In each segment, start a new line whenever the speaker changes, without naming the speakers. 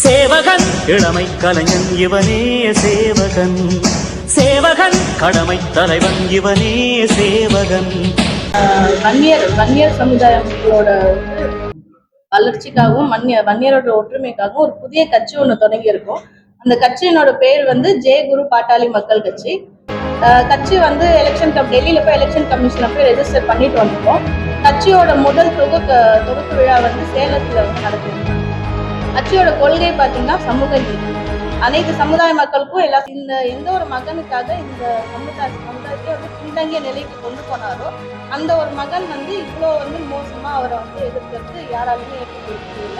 சேவகன். இளமை கலைஞன் இவனே சேவகன். சேவகன். கடமை தலைவன் இவனே சேவகன்.
வன்னியர் வன்னியர் சமுதாயங்களோட வளர்ச்சிக்காகவும் வன்னிய வன்னியரோட ஒற்றுமைக்காகவும் ஒரு புதிய கட்சி ஒன்று தொடங்கி இருக்கும் அந்த கட்சியினோட பேர் வந்து ஜெய குரு பாட்டாளி மக்கள் கட்சி. கட்சி வந்து எலெக்ஷன் கம் டெல்லியில போய் எலெக்ஷன் கமிஷனில் போய் ரெஜிஸ்டர் பண்ணிட்டு வந்திருக்கோம். கட்சியோட முதல் தொகுப்பு தொகுப்பு விழா வந்து சேலத்துல வந்து நடக்குது கட்சியோட கொள்கை பார்த்தீங்கன்னா சமூக நீதி. அனைத்து சமுதாய மக்களுக்கும் எல்லா இந்த எந்த ஒரு மகனுக்காக இந்த சமுதாய சமுதாயத்தை வந்து பின்தங்கிய நிலைக்கு கொண்டு போனாரோ அந்த ஒரு மகன் வந்து இவ்வளோ வந்து மோசமா அவரை வந்து எதிர்க்கிறது யாராலுமே ஏற்றுக்கொள்ள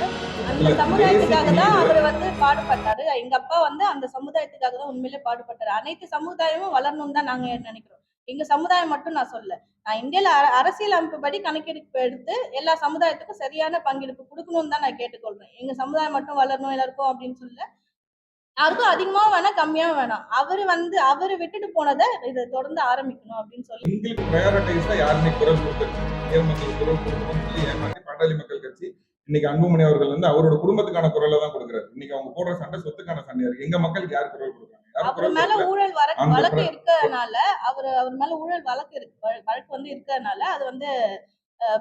அந்த சமுதாயத்துக்காக தான் அவர் வந்து பாடுபட்டாரு. எங்க அப்பா வந்து அந்த சமுதாயத்துக்காக தான் உண்மையிலே பாடுபட்டாரு. அனைத்து சமுதாயமும் வளரணும்னு தான் நாங்க நினைக்கிறோம். எங்க சமுதாயம் மட்டும் நான் சொல்ல நான் இந்தியால அர- அரசியல் அமைப்புப்படி கணக்கெடுப்பு எடுத்து எல்லா சமுதாயத்துக்கும் சரியான பங்கெடுப்பு கொடுக்கணும்னு தான் நான் கேட்டுக்கொள்றேன். எங்க சமுதாயம் மட்டும் வளரணும் எல்லாருக்கும் அப்படின்னு சொல்ல யாருக்கும் அதிகமாவும் வேணாம் கம்மியாவும் வேணாம். அவரு வந்து அவரு விட்டுட்டு போனதை இதை தொடர்ந்து ஆரம்பிக்கணும் அப்படின்னு சொல்லி.
எங்களுக்கு ப்ரையாரிட்டைஸா யாருமே குரல் கொடுக்கறது மக்கள் குரல் கொடுக்கணும்னு சொல்லி பாட்டாளி மக்கள் கட்சி இன்னைக்கு அன்புமணி அவர்கள் வந்து அவரோட குடும்பத்துக்கான குரலை தான் கொடுக்குறாரு. இன்னைக்கு அவங்க போடுற சண்டை சொத்துக்கான சண்டையா இருக்கு. எங்க மக்களுக்கு யார் குரல் கொடுக்குறாங்க
அவர் மேல. ஊழல் வழக்கு
பிர-
இருக்கறனால அவர் அவர் மேல ஊழல் வழக்கு இருக்கு வழ- வழக்கு வந்து இருக்கறனால அது வந்து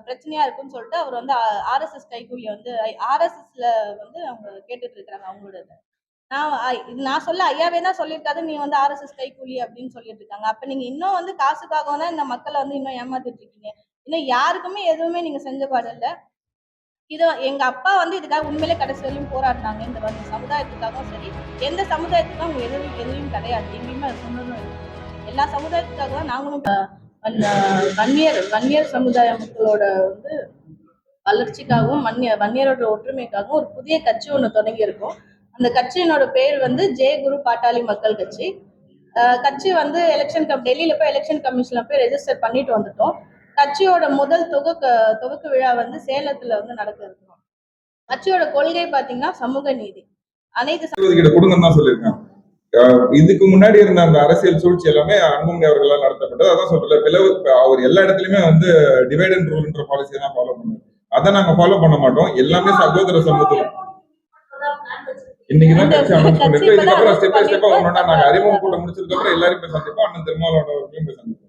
பிரச்சனையா இருக்குன்னு சொல்லிட்டு அவர் வந்து ஆர்எஸ்எஸ் கைகூலிய வந்து ஆர்எஸ்எஸ்ல வந்து அவங்க கேட்டுட்டு இருக்காங்க அவங்களோட. நான் நான் சொல்ல ஐயாவே தான் சொல்லியிருக்காரு நீ வந்து ஆர்எஸ்எஸ் கைகூலி அப்படின்னு சொல்லிட்டு இருக்காங்க அப்ப நீங்க இன்னும் வந்து காசுக்காக தான் இந்த மக்களை வந்து இன்னும் ஏமாத்திட்டு இருக்கீங்க இன்னும் யாருக்குமே எதுவுமே நீங்க செஞ்ச பாடல இதை எங்க அப்பா வந்து இதுக்காக உண்மையிலே கடைசி வரையும் போராடினாங்க. இந்த வந்து சமுதாயத்துக்காகவும் சரி எந்த சமுதாயத்துக்கும் அவங்க எதுவும் எதுவும் கிடையாது. எங்கேயுமே சொன்னதும் எல்லா சமுதாயத்துக்காக தான் நாங்களும் வன்னியர் வன்னியர் சமுதாய மக்களோட வந்து வளர்ச்சிக்காகவும் வன்னிய வன்னியரோட ஒற்றுமைக்காகவும் ஒரு புதிய கட்சி ஒன்று தொடங்கி இருக்கோம் அந்த கட்சியினோட பேர் வந்து ஜெய குரு பாட்டாளி மக்கள் கட்சி. கட்சி வந்து எலெக்ஷன் கம் டெல்லியில போய் எலெக்ஷன் கமிஷன்ல போய் ரெஜிஸ்டர் பண்ணிட்டு வந்துட்டோம். கட்சியோட முதல் துவக்க துவக்க விழா வந்து சேலத்துல வந்து நடக்க இருக்கிறோம் கட்சியோட கொள்கை பாத்தீங்கன்னா சமூக நீதி. அனைத்து
கொடுங்கன்னு தான் சொல்லியிருக்காங்க. இதுக்கு முன்னாடி இருந்த அந்த அரசியல் சூழ்ச்சி எல்லாமே அன்புமணி அவர்களால் நடத்தப்பட்டது. அதான் சொல்றேன் பிளவு அவர் எல்லா இடத்துலயுமே வந்து டிவைட் அண்ட் ரூல்ன்ற பாலிசியை தான் ஃபாலோ பண்ணுவார் அதை நாங்க ஃபாலோ பண்ண மாட்டோம். எல்லாமே சகோதர சமூகம் இன்னைக்கு தான் கட்சி அனௌன்ஸ் பண்ணிருக்கோம் இதுக்கப்புறம் ஸ்டெப் பை ஸ்டெப்பா ஒன்னொன்னா நாங்க அறிமுகம் கூட்டம் முடிச்சதுக்கு அப்புறம் எல்லாரும் போய் சந்திப்போம். அண்ணன் திருமாவளவன் அவர்களையும் போய் சந்திப்போம்.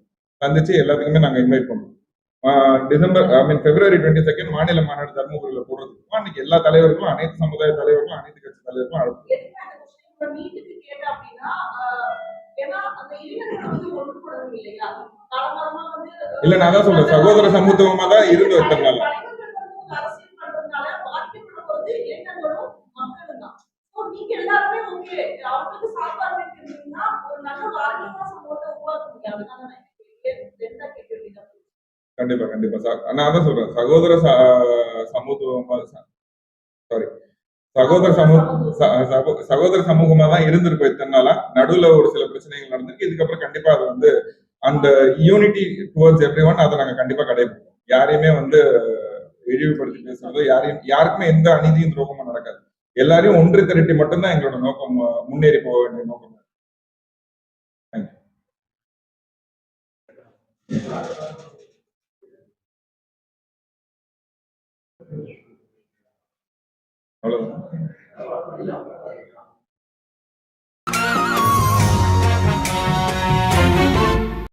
சந்திச்சு எல்லாத்துக்குமே நாங்க இன்வைட் பண்ணுவோம் December I mean February twenty second மாநில மாநாடு தருமபுரியில போடுறதுக்கும் அன்னைக்கு எல்லா தலைவர்களும் அனைத்து சமுதாய தலைவர்களும் அனைத்து கட்சி தலைவர்களும் அழைப்பு இல்ல நான் தான் சொல்றேன். சகோதர சமத்துவமா தான் இருந்து
ஓகே அவங்களுக்கு சாப்பாடு வைக்கிறீங்கன்னா ஒரு நல்ல ஆரோக்கியமான சமூகத்தை உருவாக்க முடியும்
கண்டிப்பா கண்டிப்பா. சார் நான் அதான் சொல்றேன். சகோதர ச- சாரி சகோதர சமூக சகோதர சமூகமா தான் இருந்திருக்கும் இத்தனை நாளா நடுவுல ஒரு சில பிரச்சனைகள் நடந்திருக்கு. இதுக்கப்புறம் கண்டிப்பா அது வந்து அந்த யூனிட்டி டுவர்ட்ஸ் எவ்ரி ஒன் அதை நாங்க கண்டிப்பா கடைபிடிப்போம். யாரையுமே வந்து இழிவுபடுத்தி பேசுறதோ யாரையும் யாருக்குமே எந்த அநீதியும் துரோகமும் நடக்காது. எல்லாரையும் ஒன்று திரட்டி மட்டும்தான் எங்களோட நோக்கம் முன்னேறி போக வேண்டிய நோக்கம். Thank you.